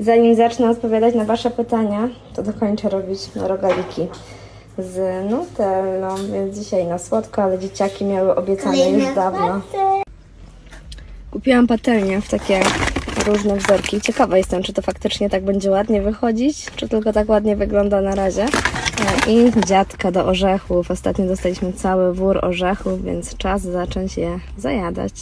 Zanim zacznę odpowiadać na Wasze pytania, to dokończę robić rogaliki z nutellą, więc dzisiaj na słodko, ale dzieciaki miały obiecane już dawno. Kupiłam patelnię w takie różne wzorki. Ciekawa jestem, czy to faktycznie tak będzie ładnie wychodzić, czy tylko tak ładnie wygląda na razie. No I dziadka do orzechów. Ostatnio dostaliśmy cały wór orzechów, więc czas zacząć je zajadać.